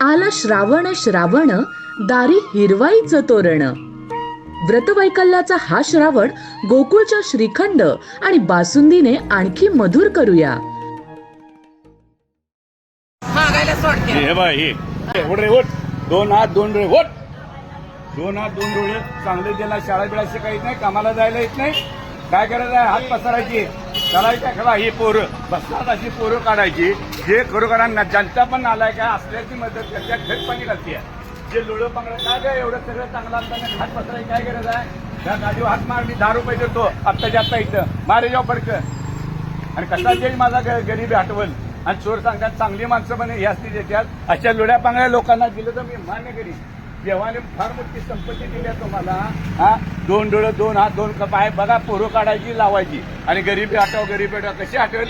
आला श्रावण श्रावण दारी हिरवाईचं तोरण. व्रतवैकल्याचा हा श्रावण गोकुळच्या श्रीखंड आणि बासुंदीने आणखी मधुर करूया. हे बघ उठ रे उठ. दोन हात दोन डोळे उठ. दोन हात दोन डोळे. चांगले ज्याला शाळा बिळा शिकायला येत नाही कामाला जायला येत नाही. काय करायचं हात पसरायची. करायच्या खरा ही पोरं? बसतात अशी पोरं काढायची. जे खरोखरांना जनता पण आलाय काय असल्याची मदत करते थेटपणी करते जे लोळं पांगडं काय काय एवढं सगळं चांगलं असताना हात पसरायची काय गरज आहे? त्या गाडीवर हात मार मी दहा रुपये देतो. आत्ताच्या आत्ता इथं. मारे जाऊ फडकं आणि कसा देईल माझा ग- गरीबी आठवण? आणि चोर सांगतात चांगली माणसं पण यास्ती देतात. अशा लोड्या पांगळ्या लोकांना दिलं तर मी मान्य करीन. देवाने फार मोठी संपत्ती दिली आहे तुम्हाला. हा? दोन डोळं दोन हात दोन पाय बघा पोरं काढायची लावायची. आणि गरीबी आठव गरीबी आठव कशी आठवेल?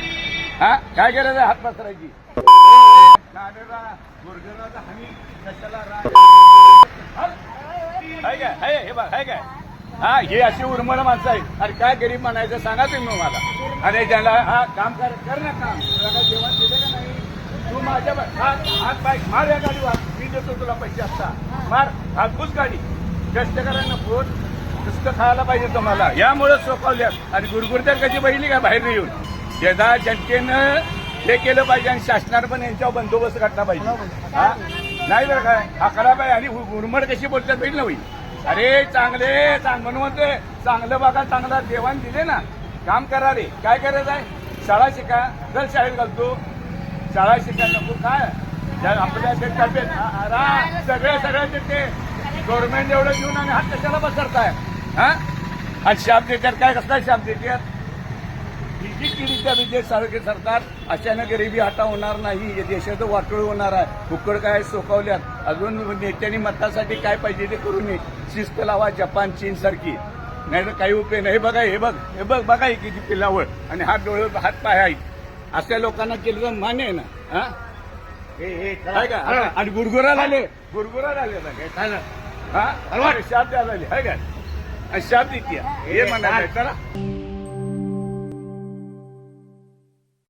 हा? काय गरज आहे हात पसरायची. काय? हे हाय काय? हा हे अशी उर्मळ माणसं आहेत. अरे काय गरीब म्हणायचं सांगा तुम्ही मला. अरे ज्याला हा काम कर ना काम. जेवण दिलं का नाही? तू माझ्या हात हात बाईक मार या गाडीवर. देतो तुला पैसे असता मार हात गाडी. कष्टकऱ्यांना करायला नको नुसतं खायला पाहिजे तुम्हाला. यामुळे सोपवल्यात. आणि गुरगुरत्या कशी बहिली का बाहेर येऊन? यदा जनतेनं हे केलं पाहिजे आणि शासनानं पण यांच्यावर बंदोबस्त घातला पाहिजे. हा? नाही बरं काय हा बाय आणि गुरमड कशी बोलतात बहीण होईल अरे चांगले चांग म्हणून चांगलं बघा चांगला देवाण दिले ना. काम करा रे. काय करायचं आहे? शाळा शिका. जर शाळेत घालतो. शाळा शिका नको. काय? आपल्या ते सगळे सगळे देते गव्हर्नमेंट एवढं घेऊन आणि हात कशाला बसरताय हा? आणि श्याम देतात काय कसला श्याम देकर ही जी किडीच्या विद्येत सारखे सरकार अशानं गरिबी हाता होणार नाही देशाचं वाटोळ होणार आहे. उकड काय सोकावल्यात? अजून नेत्यांनी मतासाठी काय पाहिजे ते करू नये. शिस्त लावा जपान चीन सारखी. नाही तर काही उपयोग नाही. हे बघा हे बघ हे बघ बघा किती पिल्लावळ. आणि हात डोळे हात पाय आहेत. अशा लोकांना केलं मान्य आहे ना? हा? हे हे काय का? आणि गुरगुराला आले गुरगुराला आले काय काय? हा? शाप द्यायला आले हाय काय आणि शाप देते हे म्हणाले चला.